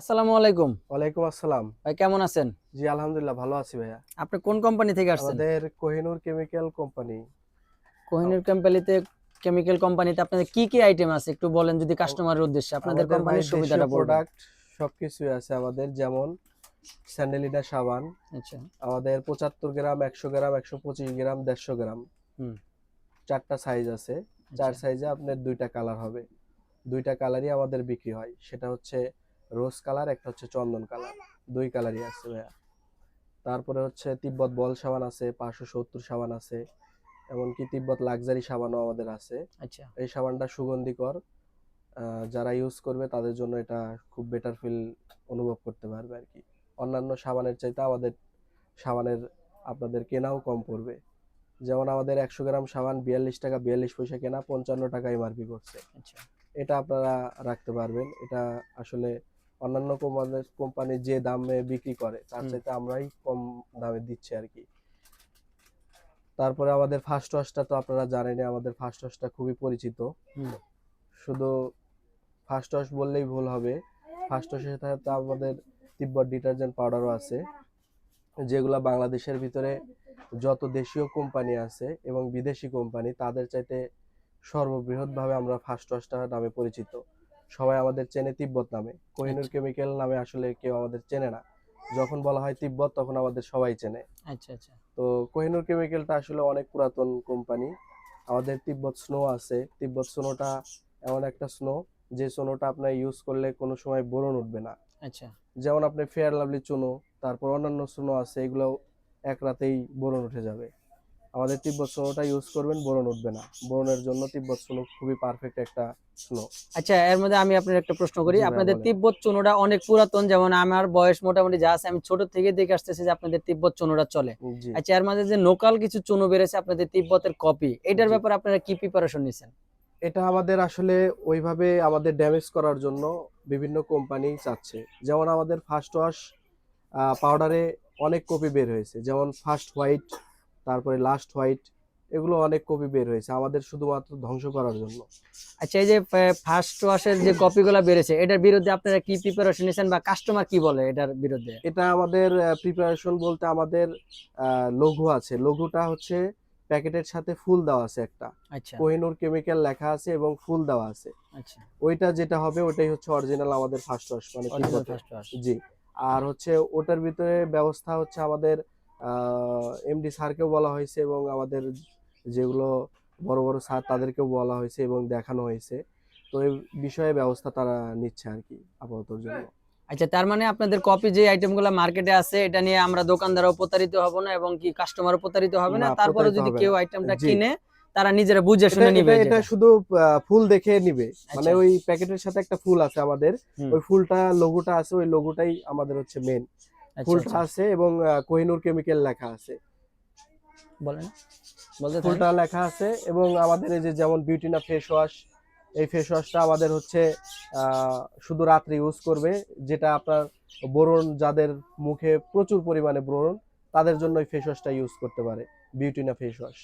আসসালামু আলাইকুম। ওয়ালাইকুম আসসালাম। ভাই কেমন আছেন? জি আলহামদুলিল্লাহ ভালো আছি ভাইয়া। আপনি কোন কোম্পানি থেকে আসছেন? আমাদের কোহিনুর কেমিক্যাল কোম্পানি কোহিনুর কোম্পানিতে কেমিক্যাল কোম্পানিতে আপনাদের কি কি আইটেম আছে? একটু বলেন যদি কাস্টমারের উদ্দেশ্যে আপনাদের কোম্পানির সুবিধাটা বলবেন। প্রোডাক্ট সবকিছুই আছে আমাদের যেমন স্যান্ডেলিনা সাবান আচ্ছা। আমাদের পঁচাত্তর গ্রাম একশো গ্রাম একশো পঁচিশ গ্রাম দেড়শো গ্রাম। হুম। চারটা সাইজ আছে। চার আচ্ছা, সাইজে আপনার দুইটা কালার হবে। দুইটা কালারই আমাদের বিক্রি হয়। সেটা হচ্ছে রোজ কালার একটা হচ্ছে চন্দন কালার দুই কালারই আছে ভাইয়া। তারপরে হচ্ছে তিব্বত বল সাবান আছে পাঁচশো সত্তর সাবান আছে এমনকি তিব্বত লাক্সারি সাবানও আমাদের আছে। আচ্ছা। এই সাবানটা সুগন্ধিকর যারা ইউজ করবে তাদের জন্য এটা খুব বেটার ফিল অনুভব করতে পারবে আর কি। অন্যান্য সাবানের চাইতে আমাদের সাবানের আপনাদের কেনাও কম পড়বে। যেমন আমাদের একশো গ্রাম সাবান বিয়াল্লিশ টাকা বিয়াল্লিশ পয়সা কেনা পঞ্চান্ন টাকা এমআরপি করছে। আচ্ছা। এটা আপনারা রাখতে পারবেন। এটা আসলে অন্যান্য কোম্পানি যে দামে বিক্রি করে তার। চাইতে আমরাই কম দামে দিচ্ছি আর কি। তারপরে আমাদের ফার্স্ট ওয়াশটা তো আপনারা জানেনই আমাদের ফার্স্ট ওয়াশটা খুবই পরিচিত। শুধু ফার্স্ট ওয়াশ বললেই ভুল হবে। ফার্স্ট ওয়াশের সাথে আমাদের তিব্বত ডিটারজেন্ট পাউডারও আছে যেগুলো বাংলাদেশের ভিতরে যত দেশীয় কোম্পানি আছে এবং বিদেশি কোম্পানি তাদের চাইতে সর্ববৃহৎভাবে আমরা ফার্স্ট ওয়াশটা নামে পরিচিত। সবাই আমাদের চেনে তিব্বত নামে। কোহিনুর আচ্ছা। কেমিক্যাল নামে আসলে কেউ আমাদের চেনে না। যখন বলা হয় তিব্বত তখন আমাদের সবাই চেনে। আচ্ছা আচ্ছা। তো কোহিনুর কেমিক্যালটা আসলে অনেক পুরাতন কোম্পানি। আমাদের তিব্বত স্নো আছে। তিব্বত স্নোটা এমন একটা স্নো যে স্নোটা আপনার ইউজ করলে কোনো সময় বোরন উঠবে না। আচ্ছা। যেমন আপনি ফেয়ার লাভলি চুনো তারপর অন্যান্য স্নো আছে এগুলো এক রাতেই বোরন উঠে যাবে। আমাদের তিব্বত স্নোটা ইউজ করবেন বোরন উঠবে না। বোরনের জন্য তিব্বত স্নো খুবই পারফেক্ট একটা স্নো আচ্ছা এর মধ্যে আমি আপনার একটা প্রশ্ন করি। আপনাদের তিব্বত চুনোটা অনেক পুরাতন যেমন আমার বয়স মোটামুটি যা আছে আমি ছোট থেকে দেখে আসতেছি যে আপনাদের তিব্বত চুনোটা চলে। আচ্ছা এর মাঝে যে লোকাল কিছু চুনো বেড়েছে আপনাদের তিব্বতের কপি এটার ব্যাপারে আপনারা কি প্রিপারেশন নিছেন? এটা আমাদের আসলে ওইভাবে আমাদের ড্যামেজ করার জন্য বিভিন্ন কোম্পানি চাচ্ছে। যেমন আমাদের ফার্স্ট ওয়াশ পাউডারে অনেক কপি বের হয়েছে। যেমন ফার্স্ট হোয়াইট তারপরে লাস্ট হোয়াইট এগুলো অনেক কপি বের হয়েছে। আমাদের শুধুমাত্র ধ্বংস করার জন্য। আচ্ছা এই যে ফার্স্ট ওয়াশের যে কপিগুলো বেড়েছে এটার বিরুদ্ধে আপনারা কি প্রিপারেশন নিছেন বা কাস্টমার কি বলে এটার বিরুদ্ধে? এটা আমাদের প্রিপারেশন বলতে আমাদের লঘু আছে। লঘুটা হচ্ছে প্যাকেটের সাথে ফুল দেওয়া আছে একটা। আচ্ছা। কোহিনুর কেমিক্যাল লেখা আছে এবং ফুল দেওয়া আছে। আচ্ছা। ওইটা যেটা হবে ওটাই হচ্ছে অরিজিনাল আমাদের ফার্স্ট ওয়াশ মানে জি। আর হচ্ছে ওটার ভিতরে ব্যবস্থা হচ্ছে আমাদের এমডি স্যারকেও বলা হয়েছে এবং আমাদের যেগুলো বড় বড় স্যার তাদেরকেও বলা হয়েছে এবং দেখানো হয়েছে। তো এই বিষয়ে ব্যবস্থা তারা নিচ্ছে আর কি আপাতত জন্য। আচ্ছা তার মানে আপনাদের কপি যে আইটেমগুলো মার্কেটে আছে এটা নিয়ে আমরা দোকানদারও প্রতারিত হব না এবং কি কাস্টমারও প্রতারিত হবে না? তারপরে যদি কেউ আইটেমটা কিনে তারা নিজেরা বুঝে শুনে নিবে এটা- এটা শুধু ফুল দেখে নিবে। মানে আচ্ছা। ওই প্যাকেটের সাথে একটা ফুল আছে আমাদের। ওই ফুলটা লোগোটা আছে ওই লোগোটাই আমাদের হচ্ছে মেন ফুলটা আচ্ছা। আছে এবং কোহিনুর কেমিক্যাল লেখা আছে বলেন বলতে। ফুলটা লেখা আছে এবং আমাদের এই যে যেমন বিউটিনা ফেস ওয়াশ এই ফেস ওয়াশটা আমাদের হচ্ছে শুধু রাত্রে ইউজ করবে যেটা আপনার বোরন যাদের মুখে প্রচুর পরিমাণে ব্রণ তাদের জন্য এই ফেস ওয়াশটা ইউজ করতে পারে বিউটিনা ফেস ওয়াশ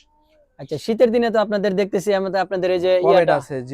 আচ্ছা শীতের দিনে তো আপনাদের দেখতেছি আমাদের আপনাদের এই যে আছে